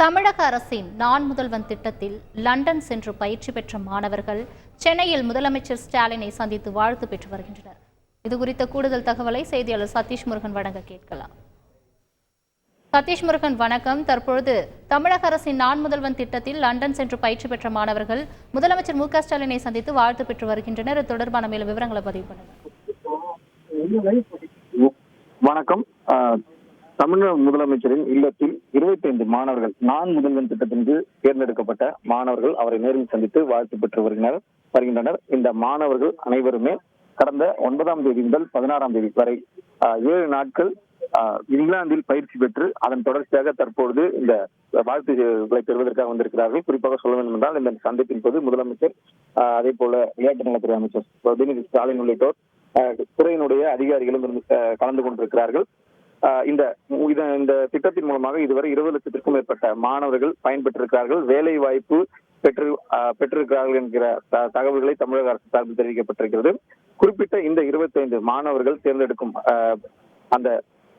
தமிழக அரசின் நான் முதல்வன் திட்டத்தில் லண்டன் சென்று பயிற்சி பெற்ற மாணவர்கள் சென்னையில் முதலமைச்சர் ஸ்டாலினை சந்தித்து வாழ்த்து பெற்று வருகின்றனர். இது குறித்த கூடுதல் தகவலை செய்தியாளர் சதீஷ் முருகன் வழங்க கேட்கலாம். சதீஷ் முருகன் வணக்கம். தற்பொழுது தமிழக அரசின் நான் முதல்வன் திட்டத்தில் லண்டன் சென்று பயிற்சி பெற்ற மாணவர்கள் முதலமைச்சர் மு ஸ்டாலினை சந்தித்து வாழ்த்து பெற்று வருகின்றனர். இது தொடர்பான மேலும் விவரங்களை பதிவு பண்ணுங்க வணக்கம். தமிழக முதலமைச்சரின் இல்லத்தில் 25 மாணவர்கள் நான் முதல்வன் திட்டத்தின் கீழ் தேர்ந்தெடுக்கப்பட்ட மாணவர்கள் அவரை நேரில் சந்தித்து வாழ்த்து பெற்று வருகின்றனர் வருகின்றனர். இந்த மாணவர்கள் அனைவருமே கடந்த ஒன்பதாம் தேதி முதல் பதினாறாம் தேதி வரை ஏழு நாட்கள் இங்கிலாந்தில் பயிற்சி பெற்று அதன் தொடர்ச்சியாக தற்பொழுது இந்த வாழ்த்துகளை பெறுவதற்காக வந்திருக்கிறார்கள். குறிப்பாக சொல்ல வேண்டும் என்றால் இந்த சந்திப்பின் போது முதலமைச்சர் ஆஹ், அதே போல விளையாட்டு நலத்துறை அமைச்சர் உதயநிதி ஸ்டாலின் உள்ளிட்டோர் துறையினுடைய அதிகாரிகளும் கலந்து கொண்டிருக்கிறார்கள். இந்த இந்த திட்டத்தின் மூலமாக இதுவரை இருபது லட்சத்திற்கும் மேற்பட்ட மாணவர்கள் பயன்பெற்றிருக்கிறார்கள். வேலை வாய்ப்பு பெற்று பெற்றிருக்கிறார்கள் என்கிற தகவல்களை தமிழக அரசு சார்பில் தெரிவிக்கப்பட்டிருக்கிறது. குறிப்பிட்ட இந்த 25 மாணவர்கள் தேர்ந்தெடுக்கும் அந்த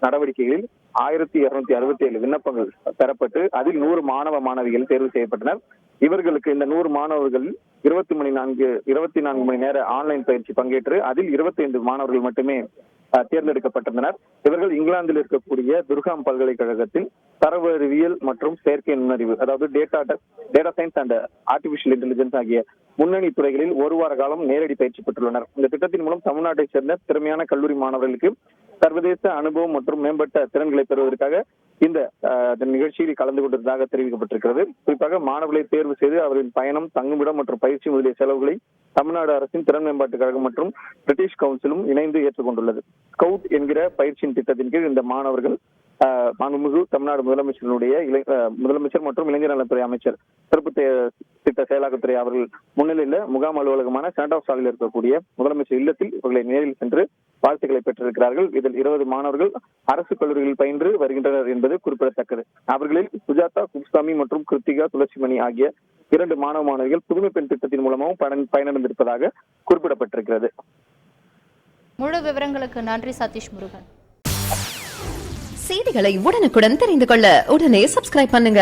நடவடிக்கைகளில் ஆயிரத்தி இருநூத்தி அறுபத்தி ஏழு விண்ணப்பங்கள் பெறப்பட்டு அதில் நூறு மாணவ மாணவிகள் தேர்வு செய்யப்பட்டனர். இவர்களுக்கு இந்த நூறு மாணவர்கள் இருபத்தி மணி நான்கு இருபத்தி நான்கு மணி நேர ஆன்லைன் பயிற்சி பங்கேற்று அதில் 25 மாணவர்கள் மட்டுமே தேர்ந்தெடுக்கப்பட்டிருந்தனர். இவர்கள் இங்கிலாந்தில் இருக்கக்கூடிய துர்காம் பல்கலைக்கழகத்தில் தரவு அறிவியல் மற்றும் செயற்கை நுண்ணறிவு அதாவது data data science and artificial intelligence ஆகிய முன்னணி துறைகளில் ஒரு வார காலம் நேரடி பயிற்சி பெற்றுள்ளனர். இந்த திட்டத்தின் மூலம் தமிழ்நாட்டைச் சேர்ந்த திறமையான கல்லூரி மாணவர்களுக்கு சர்வதேச அனுபவம் மற்றும் மேம்பட்ட திறன்களை பெறுவதற்காக இந்த நிகழ்ச்சியில் கலந்து கொண்டதாக தெரிவிக்கப்பட்டிருக்கிறது. குறிப்பாக மாணவர்களை தேர்வு செய்து அவர்களின் பயணம் தங்குமிடம் மற்றும் பயிற்சி முதலிய செலவுகளை தமிழ்நாடு அரசின் திறன் மேம்பாட்டு கழகம் மற்றும் பிரிட்டிஷ் கவுன்சிலும் இணைந்து ஏற்றுக்கொண்டுள்ளது. ஸ்கவுட் என்கிற பயிற்சியின் திட்டத்தின் கீழ் இந்த மாணவர்கள் மாண்புமிகு தமிழ்நாடு முதலமைச்சருடைய அஹ், முதலமைச்சர் மற்றும் இளைஞர் நலத்துறை அமைச்சர் சிறப்பு திட்ட செயலாக்கத்துறை அவர்கள் முன்னிலையில முகாம் அலுவலகமான சென்ட் ஆஃப் சாலையில் இருக்கக்கூடிய முதலமைச்சர் இல்லத்தில் இவர்களை நேரில் சென்று வாழ்த்துக்களை பெற்றிருக்கிறார்கள். இதில் இருபது மாணவர்கள் அரசு கல்லூரிகளில் பயின்று வருகின்றனர் என்பது குறிப்பிடத்தக்கது. அவர்களில் சுஜாதா குப்சாமி மற்றும் கிருத்திகா துளசிமணி ஆகிய இரண்டு மாணவ மாணவிகள் புதுமை பெண் திட்டத்தின் மூலமும் பயன் பயனடைந்திருப்பதாக குறிப்பிடப்பட்டிருக்கிறது. முழு விவரங்களுக்கு நன்றி சதீஷ் முருகன். செய்திகளை உடனுக்குடன் தெரிந்து கொள்ள உடனே சப்ஸ்கிரைப் பண்ணுங்க.